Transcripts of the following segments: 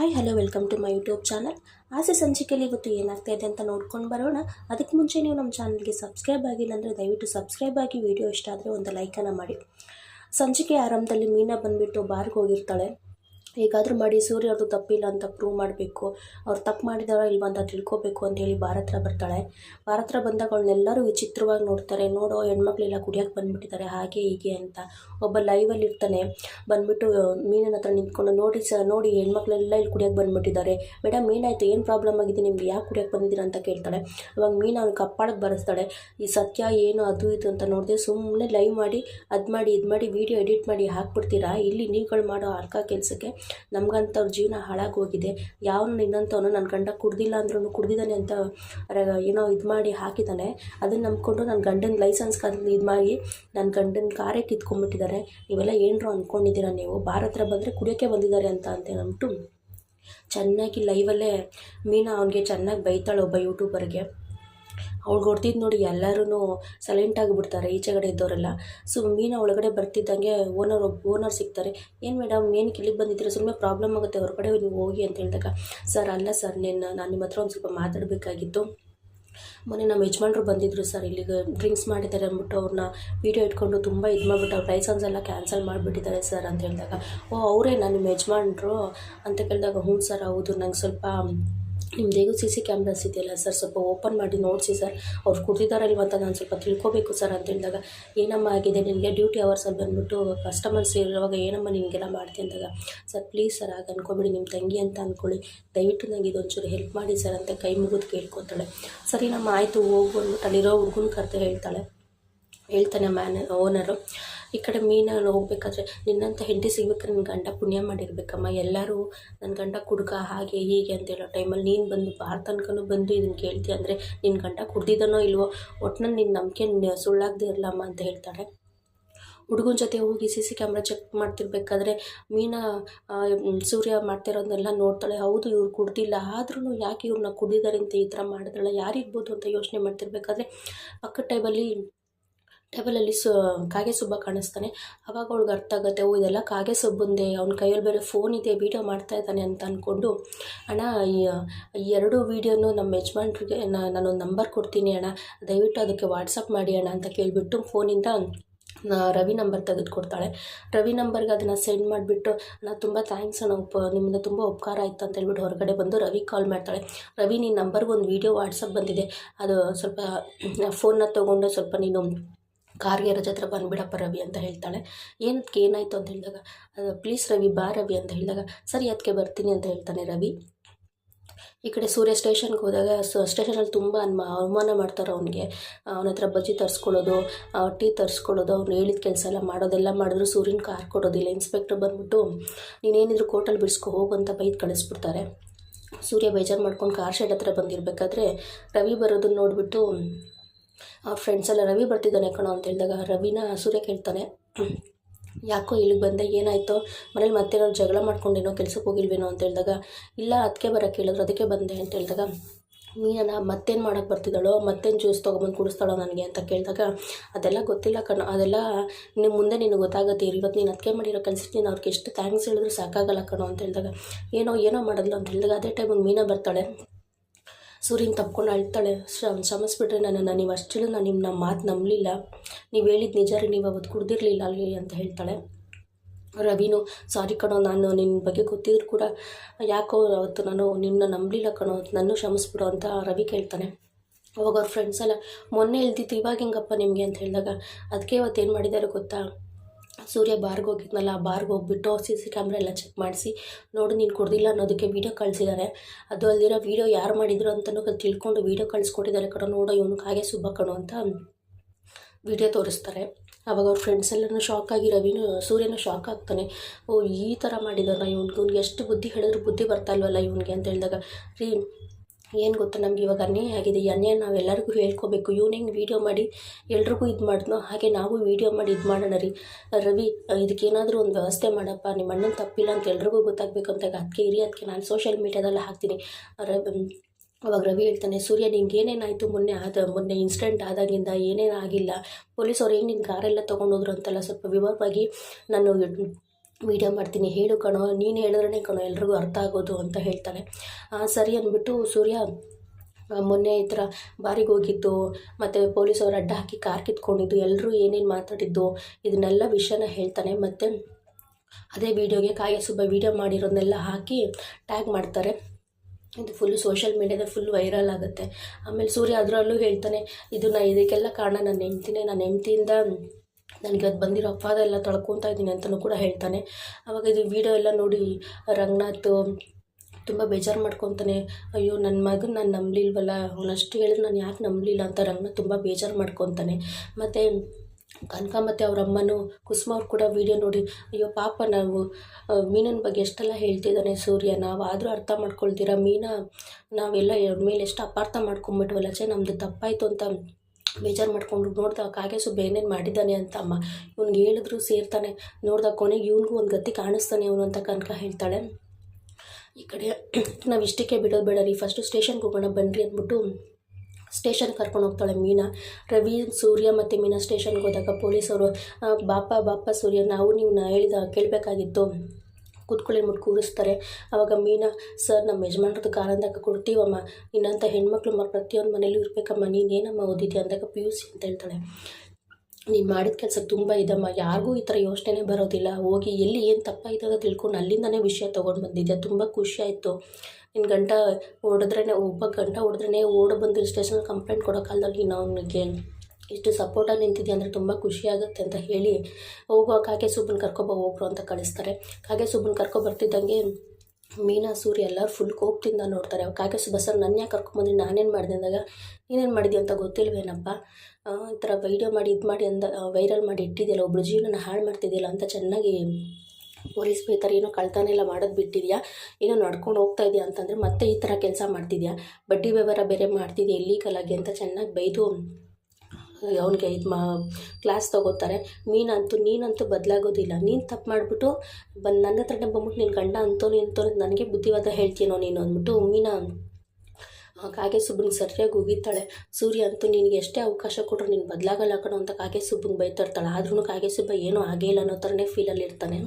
Hi hello welcome to my YouTube channel ಆಸೆ ಸಂಚಿಕೆಯಲ್ಲಿ ಇವತ್ತು ಏನಾಗ್ತಾ ಇದೆ ಅಂತ ನೋಡ್ಕೊಂಡು ಬರೋಣ. ಅದಕ್ಕೆ ಮುಂಚೆ ನೀವು ನಮ್ಮ ಚಾನಲ್ಗೆ ಸಬ್ಸ್ಕ್ರೈಬ್ ಆಗಿಲ್ಲ ಅಂದರೆ ದಯವಿಟ್ಟು ಸಬ್ಸ್ಕ್ರೈಬ್ ಆಗಿ ವಿಡಿಯೋ ಇಷ್ಟ ಆದರೆ ಒಂದು ಲೈಕನ್ನು ಮಾಡಿ. ಸಂಚಿಕೆ ಆರಂಭದಲ್ಲಿ ಮೀನಾ ಬಂದುಬಿಟ್ಟು ಬಾರ್ಗೆ ಹೋಗಿರ್ತಾಳೆ. ಹೇಗಾದರೂ ಮಾಡಿ ಸೂರ್ಯ ಅವ್ರದ್ದು ತಪ್ಪಿಲ್ಲ ಅಂತ ಪ್ರೂವ್ ಮಾಡಬೇಕು. ಅವ್ರು ತಪ್ಪು ಮಾಡಿದಾರೋ ಇಲ್ವ ಅಂತ ತಿಳ್ಕೊಬೇಕು ಅಂತೇಳಿ ಭಾರತ್ರ ಬರ್ತಾಳೆ. ಭಾರತ್ರ ಹತ್ರ ಬಂದಾಗ ಅವಳನ್ನೆಲ್ಲರೂ ವಿಚಿತ್ರವಾಗಿ ನೋಡ್ತಾರೆ. ನೋಡೋ ಹೆಣ್ಮಕ್ಳೆಲ್ಲ ಕುಡಿಯೋಕೆ ಬಂದುಬಿಟ್ಟಿದ್ದಾರೆ. ಹಾಗೆ, ಹೀಗೆ ಅಂತ. ಒಬ್ಬ ಲೈವಲ್ಲಿ ಇರ್ತಾನೆ. ಬಂದ್ಬಿಟ್ಟು ಮೀನನ್ನ ಹತ್ರ ನಿಂತ್ಕೊಂಡು ನೋಡಿ ಸ ನೋಡಿ ಹೆಣ್ಮಕ್ಳೆಲ್ಲ ಇಲ್ಲಿ ಕುಡಿಯೋಕೆ ಬಂದುಬಿಟ್ಟಿದ್ದಾರೆ. ಮೇಡಮ್ ಏನಾಯಿತು ಏನು ಪ್ರಾಬ್ಲಮ್ ಆಗಿದೆ? ನಿಮ್ಗೆ ಯಾಕೆ ಕುಡಿಯೋಕೆ ಬಂದಿದ್ದೀರಾ? ಅಂತ ಕೇಳ್ತಾಳೆ. ಅವಾಗ ಮೀನು ಅವ್ನು ಕಪ್ಪಾಳಕ್ಕೆ ಬರೆಸ್ತಾಳೆ. ಈ ಸತ್ಯ, ಏನು, ಅದು, ಇದು ಅಂತ ನೋಡಿದೆ ಸುಮ್ಮನೆ ಲೈವ್ ಮಾಡಿ, ಅದು ಮಾಡಿ, ಇದು ಮಾಡಿ ವೀಡಿಯೋ ಎಡಿಟ್ ಮಾಡಿ ಹಾಕ್ಬಿಡ್ತೀರಾ? ಇಲ್ಲಿ ನೀವುಗಳು ಮಾಡೋ ಅರ್ಕ ಕೆಲಸಕ್ಕೆ ನಮ್ಗಂತವ್ರ ಜೀವನ ಹಾಳಾಗಿ ಹೋಗಿದೆ ಯಾವನು ಇನ್ನಂಥವನು ನನ್ನ ಗಂಡ ಕುಡ್ದಿಲ್ಲ ಅಂದ್ರೂ ಕುಡ್ದಿದ್ದಾನೆ ಅಂತ ಏನೋ ಇದು ಮಾಡಿ ಹಾಕಿದ್ದಾನೆ. ಅದನ್ನು ನಂಬ್ಕೊಂಡು ನನ್ನ ಗಂಡನ ಲೈಸೆನ್ಸ್ ಇದು ಮಾಡಿ ನನ್ನ ಗಂಡನ ಕಾರೇ ಕಿತ್ಕೊಂಡ್ಬಿಟ್ಟಿದ್ದಾರೆ ನೀವೆಲ್ಲ ಏನರು ಅಂದ್ಕೊಂಡಿದ್ದೀರಾ ನೀವು? ಭಾರತ್ರ ಬಂದರೆ ಕುಡಿಯೋಕ್ಕೆ ಬಂದಿದ್ದಾರೆ ಅಂತ ಅಂತ ಅಂದ್ಬಿಟ್ಟು ಚೆನ್ನಾಗಿ ಲೈವಲ್ಲೇ ಮೀನಾ ಅವನಿಗೆ ಚೆನ್ನಾಗಿ ಬೈತಾಳೆ ಒಬ್ಬ ಯೂಟ್ಯೂಬರ್ಗೆ ಅವ್ಳಿಗೆ ಹೊಡ್ದಿದ್ದು ನೋಡಿ ಎಲ್ಲರೂ ಸೈಲೆಂಟ್ ಆಗಿಬಿಡ್ತಾರೆ ಈಚೆಗಡೆ ಇದ್ದವರೆಲ್ಲ ಸೊ ಮೀನು ಒಳಗಡೆ ಬರ್ತಿದ್ದಂಗೆ ಓನರ್ ಓನರ್ ಸಿಗ್ತಾರೆ. ಏನು ಮೇಡಮ್ ಏನಕ್ಕೆ ಕಿಲ್ಲಿಗೆ ಬಂದಿದ್ದೀರಾ? ಸುಮ್ಮನೆ ಪ್ರಾಬ್ಲಮ್ ಆಗುತ್ತೆ, ಹೊರಗಡೆ ನೀವು ಹೋಗಿ ಅಂತ ಹೇಳಿದಾಗ. ಸರ್ ಅಲ್ಲ ಸರ್ ನಿನ್ನ, ನಾನು ನಿಮ್ಮ ಹತ್ರ ಒಂದು ಸ್ವಲ್ಪ ಮಾತಾಡಬೇಕಾಗಿತ್ತು. ಮೊನ್ನೆ ನಮ್ಮ ಯಜಮಾನ್ರು ಬಂದಿದ್ದರು ಸರ್ ಇಲ್ಲಿಗೆ ಡ್ರಿಂಕ್ಸ್ ಮಾಡಿದ್ದಾರೆ ಅಂದ್ಬಿಟ್ಟು ಅವ್ರನ್ನ ವೀಡಿಯೋ ಇಟ್ಕೊಂಡು ತುಂಬ ಇದು ಮಾಡಿಬಿಟ್ಟು ಅವ್ರ ಲೈಸೆನ್ಸ್ ಎಲ್ಲ ಕ್ಯಾನ್ಸಲ್ ಮಾಡಿಬಿಟ್ಟಿದ್ದಾರೆ ಸರ್ ಅಂತ ಹೇಳಿದಾಗ. ಓ ಅವರೇ ನಾನು ನಿಮ್ಮ ಯಜಮಾನ್ರು? ಅಂತ ಕೇಳಿದಾಗ, ಹ್ಞೂ ಸರ್ ಹೌದು, ನಂಗೆ ಸ್ವಲ್ಪ ನಿಮ್ಮದೇಗೂ ಸಿ ಸಿ ಕ್ಯಾಮ್ರಾಸ್ ಇದೆಯಲ್ಲ ಸರ್. ಸ್ವಲ್ಪ ಓಪನ್ ಮಾಡಿ ನೋಡಿಸಿ ಸರ್. ಅವ್ರು ಕುಡ್ದಿದ್ದಾರಲ್ವ ಅಂತ ನಾನು ಸ್ವಲ್ಪ ತಿಳ್ಕೊಬೇಕು ಸರ್ ಅಂತ ಹೇಳಿದಾಗ, ಏನಮ್ಮ ಆಗಿದೆ? ನಿಮಗೆ ಡ್ಯೂಟಿ ಅವರ್ಸಲ್ಲಿ ಬಂದ್ಬಿಟ್ಟು ಕಸ್ಟಮರ್ಸ್ ಇರುವಾಗ ಏನಮ್ಮ ನಿಮಗೆಲ್ಲ ಮಾಡ್ತೀನಿ ಅಂದಾಗ, ಸರ್ ಪ್ಲೀಸ್ ಸರ್ ಆಗ ಅನ್ಕೊಬೇಡಿ ನಿಮ್ಮ ತಂಗಿ ಅಂತ ಅಂದ್ಕೊಳ್ಳಿ ದಯವಿಟ್ಟು ನನಗೆ ಇದೊಂಚೂರು ಹೆಲ್ಪ್ ಮಾಡಿ ಸರ್ ಅಂತ ಕೈ ಮುಗಿದು ಕೇಳ್ಕೊತಾಳೆ. ಸರಿ ನಮ್ಮ ಆಯಿತು ಹೋಗು ಅಂದ್ಬಿಟ್ಟು ಅಲ್ಲಿರೋ ಹುಡುಗನ ಕರೆದು ಹೇಳ್ತಾಳೆ. ಹೇಳ್ತಾನೆ ಮ್ಯಾನ್ ಓನರು ಈ ಕಡೆ ಮೀನಲ್ಲಿ ಹೋಗ್ಬೇಕಾದ್ರೆ ನಿನ್ನಂಥ ಹೆಂಡತಿ ಸಿಗ್ಬೇಕಾದ್ರೆ ನಿನ್ನ ಗಂಡ ಪುಣ್ಯ ಮಾಡಿರ್ಬೇಕಮ್ಮ. ಎಲ್ಲರೂ ನನ್ನ ಗಂಡ ಕುಡ್ಕ ಹಾಗೆ ಹೀಗೆ ಅಂತ ಹೇಳೋ ಟೈಮಲ್ಲಿ ನೀನು ಬಂದು ಬಾರ್ ತನಕನೂ ಬಂದು ಇದನ್ನು ಕೇಳ್ತೀಯ ಅಂದರೆ ನಿನ್ನ ಗಂಡ ಕುಡ್ದಿದ್ದಾನೋ ಇಲ್ವೋ ಒಟ್ನಲ್ಲಿ ನಿನ್ನ ನಂಬಿಕೆ ಸುಳ್ಳಾಗದೆ ಇರಲಮ್ಮ ಅಂತ ಹೇಳ್ತಾಳೆ. ಹುಡುಗನ ಜೊತೆ ಹೋಗಿ ಸಿ ಸಿ ಕ್ಯಾಮ್ರಾ ಚೆಕ್ ಮಾಡ್ತಿರ್ಬೇಕಾದ್ರೆ ಮೀನಾ ಸೂರ್ಯ ಮಾಡ್ತಿರೋದನ್ನೆಲ್ಲ ನೋಡ್ತಾಳೆ. ಹೌದು, ಇವ್ರು ಕುಡ್ದಿಲ್ಲ. ಆದ್ರೂ ಯಾಕೆ ಇವ್ರನ್ನ ಕುಡಿದಾರೆ ಅಂತ ಈ ಥರ ಮಾಡಿದ್ರಲ್ಲ ಯಾರಿಗ್ಬೋದು ಅಂತ ಯೋಚನೆ ಮಾಡ್ತಿರ್ಬೇಕಾದ್ರೆ ಅಕ್ಕ ಟೇಬಲ್ಲಿ ಟೇಬಲಲ್ಲಿ ಸು, ಕಾಗೆ ಸುಬ್ಬ ಕಾಣಿಸ್ತಾನೆ. ಅವಾಗ ಅವ್ಳಿಗೆ ಅರ್ಥ ಆಗುತ್ತೆ, ಓ, ಇದೆಲ್ಲ ಕಾಗೆ ಸೊಬ್ಬಂದೆ, ಅವ್ನ ಕೈಯಲ್ಲಿ ಬೇರೆ ಫೋನ್ ಇದೆ ವೀಡಿಯೋ ಮಾಡ್ತಾ ಇದ್ದಾನೆ ಅಂತ ಅಂದ್ಕೊಂಡು ಅಣ್ಣ, ಈ ಎರಡು ವೀಡಿಯೋನು ನಮ್ಮ ಯಜಮಾನ್ರಿಗೆ ನಾನೊಂದು ನಂಬರ್ ಕೊಡ್ತೀನಿ ಅಣ್ಣ. ದಯವಿಟ್ಟು ಅದಕ್ಕೆ ವಾಟ್ಸಪ್ ಮಾಡಿ ಅಣ್ಣ, ಅಂತ ಕೇಳಿಬಿಟ್ಟು ಫೋನಿಂದ ರವಿ ನಂಬರ್ ತೆಗೆದುಕೊಡ್ತಾಳೆ. ರವಿ ನಂಬರ್ಗೆ ಅದನ್ನು ಸೆಂಡ್ ಮಾಡಿಬಿಟ್ಟು ನಾ ತುಂಬ ಥ್ಯಾಂಕ್ಸ್ ಅಣ್ಣ, ಉಪ, ನಿಮ್ಮಿಂದ ತುಂಬ ಉಪಕಾರ ಆಯಿತು ಅಂತ ಹೇಳ್ಬಿಟ್ಟು ಹೊರಗಡೆ ಬಂದು ರವಿ ಕಾಲ್ ಮಾಡ್ತಾಳೆ. ರವಿ ನಿನ್ನ ನಂಬರ್ಗೆ ಒಂದು ವೀಡಿಯೋ ವಾಟ್ಸಪ್ ಬಂದಿದೆ. ಅದು ಸ್ವಲ್ಪ ಫೋನ್ನ ತೊಗೊಂಡು ಸ್ವಲ್ಪ ನೀನು ಕಾರ್ಗೆ ರಜೆ ಹತ್ರ ಬಂದುಬಿಡಪ್ಪ ರವಿ ಅಂತ ಹೇಳ್ತಾಳೆ. ಏನಕ್ಕೆ ಏನಾಯಿತು ಅಂತ ಹೇಳಿದಾಗ ಪ್ಲೀಸ್ ರವಿ ಬಾ ರವಿ ಅಂತ ಹೇಳಿದಾಗ, ಸರಿ ಅದಕ್ಕೆ ಬರ್ತೀನಿ ಅಂತ ಹೇಳ್ತಾನೆ ರವಿ. ಈ ಕಡೆ ಸೂರ್ಯ ಸ್ಟೇಷನ್ಗೆ ಹೋದಾಗ ಸ್ಟೇಷನಲ್ಲಿ ತುಂಬ ಅನ್ಮ ಅವಮಾನ ಮಾಡ್ತಾರೆ ಅವನಿಗೆ. ಅವನ ಹತ್ರ ಬಜ್ಜಿ ತರಿಸ್ಕೊಳ್ಳೋದು ಟೀ ತರಿಸ್ಕೊಳ್ಳೋದು, ಅವ್ನು ಹೇಳಿದ ಕೆಲಸ ಎಲ್ಲ ಮಾಡೋದೆಲ್ಲ ಮಾಡಿದ್ರು, ಸೂರ್ಯನ ಕಾರ್ ಕೊಡೋದಿಲ್ಲ. ಇನ್ಸ್ಪೆಕ್ಟರ್ ಬಂದ್ಬಿಟ್ಟು, ನೀನೇನಿದ್ರು ಕೋರ್ಟಲ್ಲಿ ಬಿಡಿಸ್ಕೊ ಹೋಗು ಅಂತ ಬೈದು ಕಳಿಸ್ಬಿಡ್ತಾರೆ. ಸೂರ್ಯ ಬೇಜಾರು ಮಾಡ್ಕೊಂಡು ಕಾರ್ ಶೆಡ್ ಹತ್ರ ಬಂದಿರಬೇಕಾದ್ರೆ, ರವಿ ಬರೋದನ್ನ ನೋಡಿಬಿಟ್ಟು ಅವ್ರ ಫ್ರೆಂಡ್ಸ್ ಎಲ್ಲ ರವಿ ಬರ್ತಿದ್ದಾನೆ ಕಣೋ ಅಂತ ಹೇಳಿದಾಗ ರವಿನ ಸೂರ್ಯ ಕೇಳ್ತಾನೆ, ಯಾಕೋ ಇಲ್ಲಿಗೆ ಬಂದೆ, ಏನಾಯಿತು, ಮನೇಲಿ ಮತ್ತೆ ನಾನು ಜಗಳ ಮಾಡ್ಕೊಂಡೇನೋ ಕೆಲ್ಸಕ್ಕೆ ಹೋಗಿಲ್ವೇನೋ ಅಂತ ಹೇಳಿದಾಗ, ಇಲ್ಲ ಅದಕ್ಕೆ ಬರೋಕ್ಕೆ ಹೇಳಿದ್ರು, ಅದಕ್ಕೆ ಬಂದೆ ಅಂತ ಹೇಳಿದಾಗ ಮೀನನ್ನು ಮತ್ತೇನು ಮಾಡೋಕ್ಕೆ ಬರ್ತಿದ್ದಾಳೋ, ಮತ್ತೇನು ಜ್ಯೂಸ್ ತೊಗೊಬಂದು ಕುಡಿಸ್ತಾಳೋ ನನಗೆ ಅಂತ ಕೇಳಿದಾಗ, ಅದೆಲ್ಲ ಗೊತ್ತಿಲ್ಲ ಕಣ, ಅದೆಲ್ಲ ನಿಮ್ಮ ಮುಂದೆ ನಿನಗೆ ಗೊತ್ತಾಗುತ್ತೆ ಇವತ್ತು ನೀನು ಅದಕ್ಕೆ ಮಾಡಿರೋ ಕೆಲಸಕ್ಕೆ ನೀನು ಅವ್ರಿಗೆ ಎಷ್ಟು ಥ್ಯಾಂಕ್ಸ್ ಹೇಳಿದ್ರು ಸಾಕಾಗಲ್ಲ ಕಣೋ ಅಂತ ಹೇಳಿದಾಗ, ಏನೋ ಏನೋ ಮಾಡೋದಿಲ್ಲ ಅಂತ ಹೇಳಿದಾಗ, ಅದೇ ಟೈಮಿಗೆ ಮೀನ ಬರ್ತಾಳೆ ಸೂರ್ಯನ ತಪ್ಕೊಂಡು ಅಳ್ತಾಳೆ. ಕ್ಷಮಿಸ್ಬಿಟ್ರೆ ನನ್ನನ್ನು ನೀವು ಅಷ್ಟು ನಾನು ನಿಮ್ಮ ನಮ್ಮ ಮಾತು ನಂಬಲಿಲ್ಲ. ನೀವು ಹೇಳಿದ ನಿಜ ರೀ, ನೀವು ಅವತ್ತು ಕುಡ್ದಿರಲಿಲ್ಲ ಅಲ್ಲಿ ಅಂತ ಹೇಳ್ತಾಳೆ. ರವಿನು, ಸಾರಿ ಕಣೋ, ನಾನು ನಿನ್ನ ಬಗ್ಗೆ ಗೊತ್ತಿದ್ರು ಕೂಡ ಯಾಕೋ ಅವತ್ತು ನಾನು ನಿನ್ನ ನಂಬಲಿಲ್ಲ ಕಣೋ ನನ್ನೂ ಕ್ಷಮಿಸ್ಬಿಡು ಅಂತ ರವಿ ಕೇಳ್ತಾನೆ. ಅವಾಗ ಅವ್ರ ಫ್ರೆಂಡ್ಸ್ ಎಲ್ಲ, ಮೊನ್ನೆ ಇಲ್ದಿತ್ತು ಇವಾಗ ಹೆಂಗಪ್ಪ ನಿಮಗೆ? ಅಂತ ಹೇಳಿದಾಗ ಅದಕ್ಕೆ ಇವತ್ತು ಏನು ಮಾಡಿದ್ದಾರೆ ಗೊತ್ತಾ? ಸೂರ್ಯ ಬಾರ್ಗೆ ಹೋಗಿದ್ನಲ್ಲ ಆ ಬಾರ್ಗೆ ಹೋಗ್ಬಿಟ್ಟು ಸಿ ಸಿ ಕ್ಯಾಮ್ರಾ ಎಲ್ಲ ಚೆಕ್ ಮಾಡಿಸಿ, ನೋಡು ನೀನು ಕೊಡ್ದಿಲ್ಲ ಅನ್ನೋದಕ್ಕೆ ವೀಡಿಯೋ ಕಳಿಸಿದ್ದಾರೆ ಅದು ಅಲ್ಲಿರೋ ವೀಡಿಯೋ ಯಾರು ಮಾಡಿದ್ರು ಅಂತಲೂ ತಿಳ್ಕೊಂಡು ವೀಡಿಯೋ ಕಳಿಸ್ಕೊಟ್ಟಿದ್ದಾರೆ ಕಡೆ ನೋಡೋ ಇವನು ಕಾಗೆ ಸುಬ್ಬ ಕಣೋ ಅಂತ ವಿಡಿಯೋ ತೋರಿಸ್ತಾರೆ. ಅವಾಗ ಅವ್ರ ಫ್ರೆಂಡ್ಸ್ ಎಲ್ಲನೂ ಶಾಕ್ ಆಗಿ, ರವಿನೂ, ಸೂರ್ಯನೂ ಶಾಕ್ ಆಗ್ತಾನೆ. ಓ, ಈ ಥರ ಮಾಡಿದಾರ ಇವ್ನಿಗೆ? ಇವ್ನಿಗೆ ಎಷ್ಟು ಬುದ್ಧಿ ಹೇಳಿದ್ರು ಬುದ್ಧಿ ಬರ್ತಾ ಇಲ್ವಲ್ಲ ಇವನಿಗೆ ಅಂತ ಹೇಳಿದಾಗ, ರೀ ಏನು ಗೊತ್ತಾ ನಮ್ಗೆ ಇವಾಗ ಅನ್ಯಾಯ ಆಗಿದೆ. ಈ ಅನ್ಯಾಯ ನಾವೆಲ್ಲರಿಗೂ ಹೇಳ್ಕೋಬೇಕು. ಇವ್ನಿಂಗ್ ವೀಡಿಯೋ ಮಾಡಿ ಎಲ್ರಿಗೂ ಇದು ಮಾಡಿದ್ನೋ ಹಾಗೆ ನಾವು ವೀಡಿಯೋ ಮಾಡಿ ಇದು ಮಾಡೋಣ ರೀ. ರವಿ, ಇದಕ್ಕೇನಾದರೂ ಒಂದು ವ್ಯವಸ್ಥೆ ಮಾಡಪ್ಪ. ನಿಮ್ಮ ಅಣ್ಣನ ತಪ್ಪಿಲ್ಲ ಅಂತ ಎಲ್ರಿಗೂ ಗೊತ್ತಾಗಬೇಕು ಅಂತ ಅದಕ್ಕೆ ಇರಿ. ಅದಕ್ಕೆ ನಾನು ಸೋಷಿಯಲ್ ಮೀಡ್ಯಾದಲ್ಲಿ ಹಾಕ್ತೀನಿ. ರವಿ ಅವಾಗ ರವಿ ಹೇಳ್ತಾನೆ, ಸೂರ್ಯ, ನಿಂಗೆ ಏನೇನಾಯಿತು ಮೊನ್ನೆ ಆದ, ಮೊನ್ನೆ ಇನ್ಸಿಡೆಂಟ್ ಆದಾಗಿಂದ ಏನೇನು ಆಗಿಲ್ಲ? ಪೊಲೀಸವ್ರು ಹೆಂಗೆ ನಿನ್ನ ಕಾರೆಲ್ಲ ತೊಗೊಂಡೋದ್ರು ಅಂತೆಲ್ಲ? ಸ್ವಲ್ಪ ವಿವರವಾಗಿ ನಾನು ವೀಡಿಯೋ ಮಾಡ್ತೀನಿ, ಹೇಳು ಕಣೋ, ನೀನು ಹೇಳಿದ್ರೇ ಕಣೋ, ಎಲ್ರಿಗೂ ಅರ್ಥ ಆಗೋದು ಅಂತ ಹೇಳ್ತಾನೆ. ಸರಿ ಅಂದ್ಬಿಟ್ಟು ಸೂರ್ಯ ಮೊನ್ನೆ ಈ ಥರ ಬಾರಿಗೆ ಹೋಗಿದ್ದು, ಮತ್ತು ಪೊಲೀಸವ್ರು ಅಡ್ಡ ಹಾಕಿ ಕಾರ್ ಕಿತ್ಕೊಂಡಿದ್ದು ಎಲ್ಲರೂ ಏನೇನು ಮಾತಾಡಿದ್ದು, ಇದನ್ನೆಲ್ಲ ವಿಷಯನ ಹೇಳ್ತಾನೆ. ಮತ್ತು ಅದೇ ವೀಡಿಯೋಗೆ ಕಾಯ ಸುಬ್ಬ ವೀಡಿಯೋ ಮಾಡಿರೋದನ್ನೆಲ್ಲ ಹಾಕಿ ಟ್ಯಾಗ್ ಮಾಡ್ತಾರೆ. ಇದು ಫುಲ್ಲು ಸೋಷಿಯಲ್ ಮೀಡ್ಯಾದಲ್ಲಿ ಫುಲ್ ವೈರಲ್ ಆಗುತ್ತೆ. ಆಮೇಲೆ ಸೂರ್ಯ ಅದರಲ್ಲೂ ಹೇಳ್ತಾನೆ, ಇದು ನಾ ಇದಕ್ಕೆಲ್ಲ ಕಾರಣ ನನ್ನ ಹೆಂಡ್ತಿನೇ ನನ್ನ ಹೆಂಡ್ತಿಯಿಂದ ನನಗೆ ಅದು ಬಂದಿರೋ ಅಪವಾದ ಎಲ್ಲ ತಳ್ಕೊತಾ ಇದ್ದೀನಿ ಅಂತಲೂ ಕೂಡ ಹೇಳ್ತಾನೆ. ಆವಾಗ ಇದು ವಿಡಿಯೋ ಎಲ್ಲ ನೋಡಿ ರಂಗನಾಥ್ ತುಂಬ ಬೇಜಾರು ಮಾಡ್ಕೊತಾನೆ. ಅಯ್ಯೋ ನನ್ನ ಮಗನ ನಾನು ನಂಬಲಿಲ್ವಲ್ಲ? ಅವನಷ್ಟು ಹೇಳಿದ್ರೆ ನಾನು ಯಾಕೆ ನಂಬಲಿಲ್ಲ? ಅಂತ ರಂಗನಾಥ್ ತುಂಬ ಬೇಜಾರು ಮಾಡ್ಕೊತಾನೆ. ಮತ್ತು ಕನಕ ಮತ್ತು ಅವ್ರ ಅಮ್ಮನೂ ಕುಸುಮ ಅವ್ರು ಕೂಡ ವೀಡಿಯೋ ನೋಡಿ, ಅಯ್ಯೋ, ಪಾಪ ನಾವು ಮೀನನ ಬಗ್ಗೆ ಎಷ್ಟೆಲ್ಲ ಹೇಳ್ತಿದ್ದಾನೆ ಸೂರ್ಯ? ನಾವು ಆದರೂ ಅರ್ಥ ಮಾಡ್ಕೊಳ್ತೀರಾ? ಮೀನ, ನಾವೆಲ್ಲ ಮೇಲೆ ಎಷ್ಟು ಅಪಾರ್ಥ ಮಾಡ್ಕೊಂಬಿಟ್ವಲ್ಲ ಚೆ ನಮ್ಮದು ತಪ್ಪಾಯಿತು ಅಂತ ಬೇಜಾರು ಮಾಡಿಕೊಂಡು ಕಾಗೆ ಸುಬ್ಬ ಏನೇನು ಮಾಡಿದ್ದಾನೆ ಅಂತ ಅಮ್ಮ. ಇವ್ನಿಗೆ ಹೇಳಿದ್ರು ಸೇರ್ತಾನೆ. ನೋಡ್ದ ಕೊನೆಗೆ ಇವನಿಗೂ ಒಂದು ಗತಿ ಕಾಣಿಸ್ತಾನೆ ಅವನು ಅಂತ ಕನಕ ಹೇಳ್ತಾಳೆ. ಈ ಕಡೆ ನಾವು ಇಷ್ಟಕ್ಕೆ ಬಿಡೋದು ಬೇಡ ರೀ. ಫಸ್ಟು ಸ್ಟೇಷನ್ಗೆ ಹೋಗೋಣ ಬನ್ನಿರಿ ಅಂದ್ಬಿಟ್ಟು ಸ್ಟೇಷನ್ ಕರ್ಕೊಂಡು ಹೋಗ್ತಾಳೆ ಮೀನಾ. ರವಿ ಸೂರ್ಯ ಮತ್ತು ಮೀನಾ ಸ್ಟೇಷನ್ಗೆ ಹೋದಾಗ ಪೊಲೀಸರು "ಆ, ಬಾಪ ಬಾಪ ಸೂರ್ಯ ನಾವು ನೀವು ಹೇಳಿದ ಕೇಳಬೇಕಾಗಿತ್ತು. ಕೂತ್ಕೊಳ್ಳಿ ಮುಟ್ಟು ಕೂರಿಸ್ತಾರೆ. ಆವಾಗ ಮೀನಾ, ಸರ್, ನಮ್ಮ ಯಜಮಾನ್ರದ್ದು ಕಾರಂದಾಗ ಕೊಡ್ತೀವಮ್ಮ. ನಿನ್ನಂಥ ಹೆಣ್ಮಕ್ಳು ಮ, ಪ್ರತಿಯೊಂದು ಮನೇಲೂ ಇರಬೇಕಮ್ಮ. ನೀನೇನಮ್ಮ ಓದಿದ್ಯಾ? ಅಂದಾಗ ಪಿ ಯು ಸಿ ಅಂತ ಹೇಳ್ತಾಳೆ. ನೀನು ಮಾಡಿದ ಕೆಲಸ ತುಂಬ ಇದಮ್ಮ. ಯಾರಿಗೂ ಈ ಥರ ಯೋಚನೆ ಬರೋದಿಲ್ಲ. ಹೋಗಿ ಎಲ್ಲಿ ಏನು ತಪ್ಪಾಯ್ತು ಅಂತ ತಿಳ್ಕೊಂಡು ಅಲ್ಲಿಂದನೇ ವಿಷಯ ತೊಗೊಂಡು ಬಂದಿದ್ದೆ ತುಂಬ ಖುಷಿ ಆಯಿತು ನಿನ್ನ ಗಂಟ ಓಡಿದ್ರೇ ಒಬ್ಬ ಗಂಟ ಹೊಡೆದ್ರೇ ಓಡ ಬಂದು ಸ್ಟೇಷನ್ ಕಂಪ್ಲೇಂಟ್ ಕೊಡೋ ಕಾಲದಲ್ಲಿ ಅವನಿಗೆ ಇಷ್ಟು ಸಪೋರ್ಟಾಗಿ ನಿಂತಿದೆ ಅಂದರೆ ತುಂಬ ಖುಷಿಯಾಗುತ್ತೆ ಅಂತ ಹೇಳಿ ಹೋಗುವ ಕಾಗೆ ಸುಬ್ಬನ್ ಕರ್ಕೊಬ ಹೋಗ್ರು ಅಂತ ಕಳಿಸ್ತಾರೆ. ಕಾಗೆ ಸುಬ್ಬನ್ ಕರ್ಕೊ ಬರ್ತಿದ್ದಂಗೆ ಮೀನಾ, ಸೂರ್ಯ ಎಲ್ಲರೂ ಫುಲ್ ಕೋಪದಿಂದ ನೋಡ್ತಾರೆ. ಕಾಗೆ ಸುಬ್ಬ, ಸರ್, ನನ್ನ ಯಾಕೆ ಕರ್ಕೊಂಬಂದ್ರೆ ನಾನೇನು ಮಾಡಿದೆ ಅಂದಾಗ, ನೀನೇನು ಮಾಡಿದೆ ಅಂತ ಗೊತ್ತಿಲ್ವೇನಪ್ಪ? ಈ ಥರ ವೈಡಿಯೋ ಮಾಡಿ, ಇದು ಮಾಡಿ ಅಂದ ವೈರಲ್ ಮಾಡಿ ಇಟ್ಟಿದ್ದಿಲ್ಲ ಒಬ್ಬರು ಜೀವನ ಹಾಳು ಮಾಡ್ತಿದ್ದಿಲ್ಲ ಅಂತ ಚೆನ್ನಾಗಿ ಪೊಲೀಸ್ ಬೈತಾರೆ, ಏನೋ ಕಳ್ತಾನೆ ಎಲ್ಲ ಮಾಡೋದು ಬಿಟ್ಟಿದ್ಯಾ? ಏನೋ ನಡ್ಕೊಂಡು ಹೋಗ್ತಾ ಇದೆಯಾ? ಅಂತಂದರೆ, ಮತ್ತೆ ಈ ಥರ ಕೆಲಸ ಮಾಡ್ತಿದ್ಯಾ? ಬಡ್ಡಿ ವ್ಯವಹಾರ ಬೇರೆ ಮಾಡ್ತಿದ್ಯಾ? ಇಲ್ಲೀಗಲಾಗಿ ಅಂತ ಚೆನ್ನಾಗಿ ಬೈದು ಅವನಿಗೆ ಇದು ಮಾ ಕ್ಲಾಸ್ ತೊಗೋತಾರೆ. ಮೀನಂತೂ ನೀನಂತೂ ಬದಲಾಗೋದಿಲ್ಲ. ನೀನು ತಪ್ಪು ಮಾಡಿಬಿಟ್ಟು ಬಂದು ನನ್ನ ಹತ್ರನೇ ಬಂದ್ಬಿಟ್ಟು ನಿನ್ನ ಗಂಡ ಅಂತೋ ನಿಂತೋ ನನಗೆ ಬುದ್ಧಿವಾದ ಹೇಳ್ತೀನೋ ನೀನು ಅಂದ್ಬಿಟ್ಟು ಮೀನಾ ಕಾಗೆ ಸುಬ್ಬನಿಗೆ ಸರಿಯಾಗಿ ಉಗಿತಾಳೆ. ಸೂರ್ಯ ಅಂತೂ ನಿನಗೆ ಎಷ್ಟೇ ಅವಕಾಶ ಕೊಟ್ಟರು ನೀನು ಬದಲಾಗಲ್ಲ ಕಣೋ ಅಂತ ಕಾಗೆ ಸುಬ್ಬನಿಗೆ ಬೈತಾ ಇರ್ತಾಳೆ ಆದ್ರೂ ಕಾಗೆ ಸುಬ್ಬ ಏನೂ ಆಗೇ ಇಲ್ಲ ಅನ್ನೋ ಥರನೇ ಫೀಲಲ್ಲಿ ಇರ್ತಾನೆ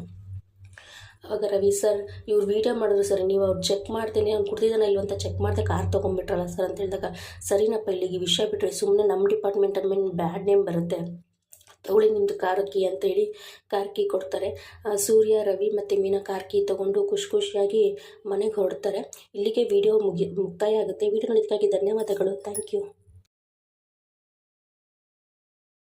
ಆವಾಗ ರವಿ ಸರ್, ಇವ್ರು ವೀಡಿಯೋ ಮಾಡಿದ್ರು ಸರ್, ನೀವು ಅವ್ರು ಚೆಕ್ ಮಾಡ್ತೀನಿ ಅವ್ನು ಕುಡ್ತಿದ್ದಾನೆ ಇಲ್ವಂತ ಚೆಕ್ ಮಾಡಿದೆ ಕಾರ್ ತೊಗೊಂಡ್ಬಿಟ್ರಲ್ಲ ಸರ್ ಅಂತ ಹೇಳಿದಾಗ, ಸರಿನಪ್ಪ, ಇಲ್ಲಿಗೆ ವಿಷಯ ಬಿಟ್ಟರೆ ಸುಮ್ಮನೆ ನಮ್ಮ ಡಿಪಾರ್ಟ್ಮೆಂಟ್ ಮೇಲೆ ಬ್ಯಾಡ್ ನೇಮ್ ಬರುತ್ತೆ. ತಗೊಳ್ಳಿ ನಿಮ್ಮದು ಕಾರ್ ಕೀ ಅಂತ ಹೇಳಿ ಕಾರ್ ಕೀ ಕೊಡ್ತಾರೆ. ಸೂರ್ಯ, ರವಿ ಮತ್ತು ಮೀನಾ ಕಾರ್ ಕೀ ತೊಗೊಂಡು ಖುಷಿ ಖುಷಿಯಾಗಿ ಮನೆಗೆ ಹೊರಡ್ತಾರೆ. ಇಲ್ಲಿಗೆ ವಿಡಿಯೋ ಮುಗಿ, ಮುಕ್ತಾಯ ಆಗುತ್ತೆ. ವಿಡಿಯೋ ನೋಡಿದ್ದಕ್ಕಾಗಿ ಧನ್ಯವಾದಗಳು. Thank you